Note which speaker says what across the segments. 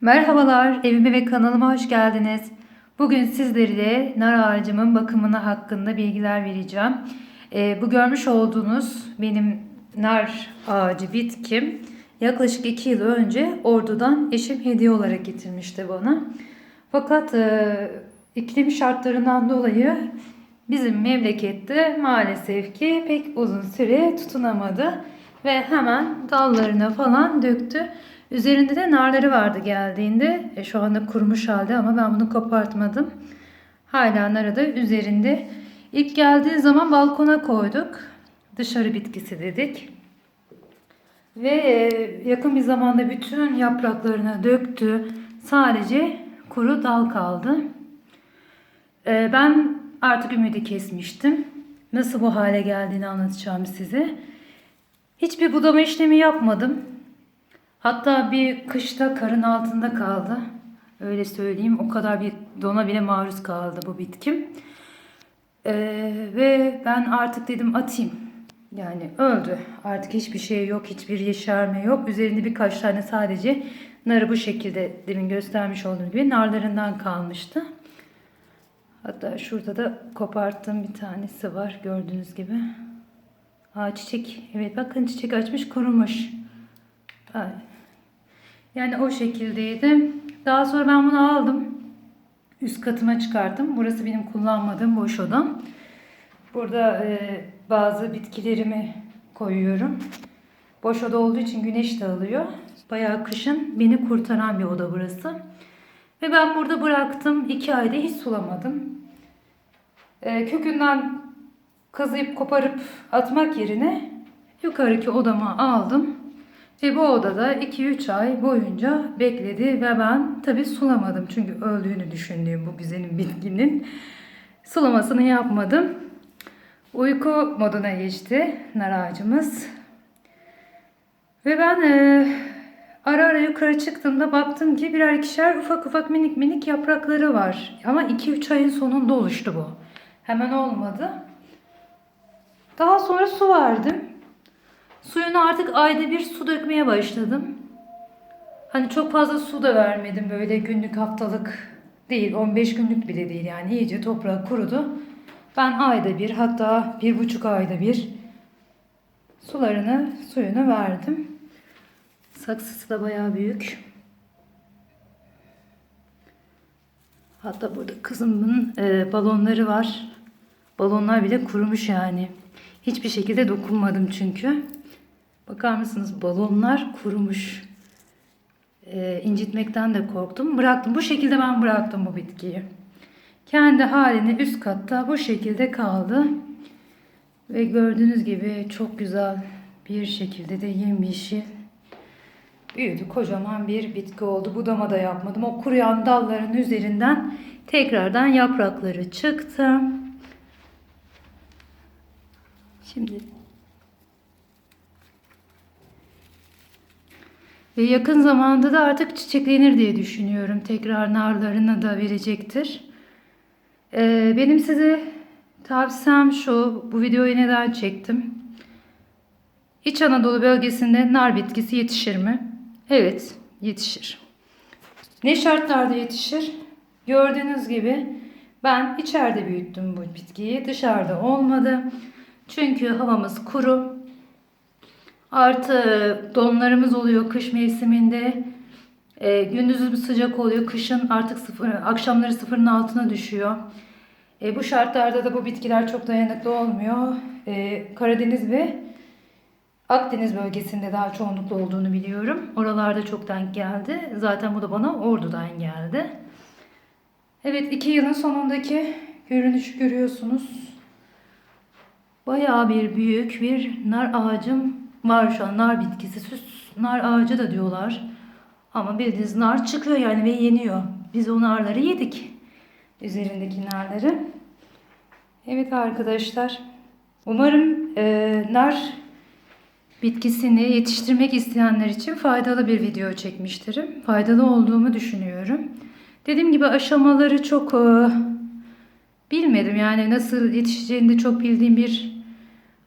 Speaker 1: Merhabalar, evime ve kanalıma hoş geldiniz. Bugün sizlere nar ağacımın bakımını hakkında bilgiler vereceğim. Ee, bu görmüş olduğunuz benim nar ağacı bitkim yaklaşık 2 yıl önce Ordu'dan eşim hediye olarak getirmişti bana. Fakat e, iklim şartlarından dolayı bizim memlekette maalesef ki pek uzun süre tutunamadı ve hemen dallarına falan döktü. Üzerinde de narları vardı geldiğinde. E, şu anda kurumuş halde ama ben bunu kopartmadım. Hala narı da üzerinde. İlk geldiği zaman balkona koyduk. Dışarı bitkisi dedik. Ve e, yakın bir zamanda bütün yapraklarını döktü. Sadece kuru dal kaldı. E, Ben artık ümidi kesmiştim. Nasıl bu hale geldiğini anlatacağım size. Hiçbir budama işlemi yapmadım. Hatta bir kışta karın altında kaldı. Öyle söyleyeyim. O kadar bir dona bile maruz kaldı bu bitkim. Ee, ve ben artık dedim atayım. Yani öldü. Artık hiçbir şey yok. Hiçbir yeşerme yok. Üzerinde birkaç tane sadece narı bu şekilde demin göstermiş olduğum gibi narlarından kalmıştı. Hatta şurada da koparttığım bir tanesi var gördüğünüz gibi. Aa çiçek. Evet bakın çiçek açmış kurumuş. Ay. Yani o şekildeydi. Daha sonra ben bunu aldım. Üst katıma çıkarttım. Burası benim kullanmadığım boş odam. Burada e, bazı bitkilerimi koyuyorum. Boş oda olduğu için güneş de alıyor. Bayağı kışın beni kurtaran bir oda burası. Ve ben burada bıraktım. iki ayda hiç sulamadım. E, kökünden kazıyıp koparıp atmak yerine yukarıki odama aldım. Ve bu odada 2-3 ay boyunca bekledi ve ben tabi sulamadım. Çünkü öldüğünü düşündüğüm bu güzelim bitkinin sulamasını yapmadım. Uyku moduna geçti nar ağacımız. Ve ben e, ara ara yukarı çıktığımda baktım ki birer ikişer ufak ufak minik minik yaprakları var. Ama 2-3 ayın sonunda oluştu bu. Hemen olmadı. Daha sonra su verdim. Suyuna artık ayda bir su dökmeye başladım. Hani çok fazla su da vermedim böyle günlük haftalık değil 15 günlük bile değil yani iyice toprak kurudu. Ben ayda bir hatta bir buçuk ayda bir sularını suyunu verdim. Saksısı da bayağı büyük. Hatta burada kızımın e, balonları var. Balonlar bile kurumuş yani. Hiçbir şekilde dokunmadım çünkü. Bakar mısınız balonlar kurumuş. Ee, incitmekten de korktum. Bıraktım. Bu şekilde ben bıraktım bu bitkiyi. Kendi halini üst katta bu şekilde kaldı. Ve gördüğünüz gibi çok güzel bir şekilde de yemyeşil büyüdü. Kocaman bir bitki oldu. Budama da yapmadım. O kuruyan dalların üzerinden tekrardan yaprakları çıktı. Şimdi Ve yakın zamanda da artık çiçeklenir diye düşünüyorum. Tekrar narlarını da verecektir. Ee, benim size tavsiyem şu. Bu videoyu neden çektim? İç Anadolu bölgesinde nar bitkisi yetişir mi? Evet, yetişir. Ne şartlarda yetişir? Gördüğünüz gibi ben içeride büyüttüm bu bitkiyi. Dışarıda olmadı. Çünkü havamız kuru. Artı donlarımız oluyor kış mevsiminde. E, gündüzü sıcak oluyor. Kışın artık sıfır, akşamları sıfırın altına düşüyor. E, bu şartlarda da bu bitkiler çok dayanıklı olmuyor. E, Karadeniz ve Akdeniz bölgesinde daha çoğunlukla olduğunu biliyorum. Oralarda çok denk geldi. Zaten bu da bana Ordu'dan geldi. Evet iki yılın sonundaki görünüşü görüyorsunuz. Bayağı bir büyük bir nar ağacım var şu an. Nar bitkisi, süs nar ağacı da diyorlar. Ama bildiğiniz nar çıkıyor yani ve yeniyor. Biz o narları yedik. Üzerindeki narları. Evet arkadaşlar. Umarım e, nar bitkisini yetiştirmek isteyenler için faydalı bir video çekmiştirim. Faydalı olduğumu düşünüyorum. Dediğim gibi aşamaları çok e, bilmedim. Yani nasıl yetişeceğini de çok bildiğim bir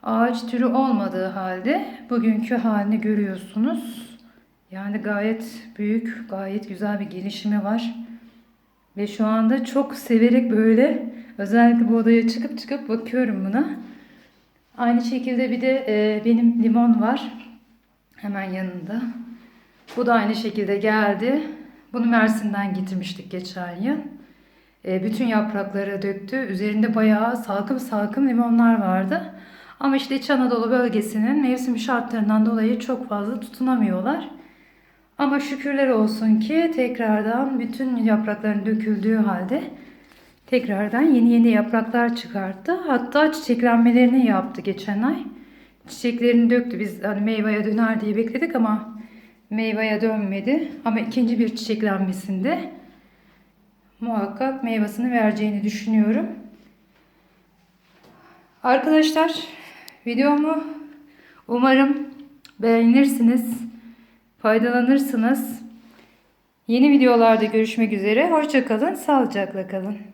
Speaker 1: ağaç türü olmadığı halde bugünkü halini görüyorsunuz. Yani gayet büyük, gayet güzel bir gelişimi var. Ve şu anda çok severek böyle özellikle bu odaya çıkıp çıkıp bakıyorum buna. Aynı şekilde bir de e, benim limon var. Hemen yanında. Bu da aynı şekilde geldi. Bunu Mersin'den getirmiştik geçen yıl. E, bütün yaprakları döktü. Üzerinde bayağı salkım salkım limonlar vardı. Ama işte İç Anadolu bölgesinin mevsim şartlarından dolayı çok fazla tutunamıyorlar. Ama şükürler olsun ki tekrardan bütün yaprakların döküldüğü halde tekrardan yeni yeni yapraklar çıkarttı. Hatta çiçeklenmelerini yaptı geçen ay. Çiçeklerini döktü. Biz hani meyveye döner diye bekledik ama meyveye dönmedi. Ama ikinci bir çiçeklenmesinde muhakkak meyvasını vereceğini düşünüyorum. Arkadaşlar videomu umarım beğenirsiniz, faydalanırsınız. Yeni videolarda görüşmek üzere. Hoşçakalın, sağlıcakla kalın.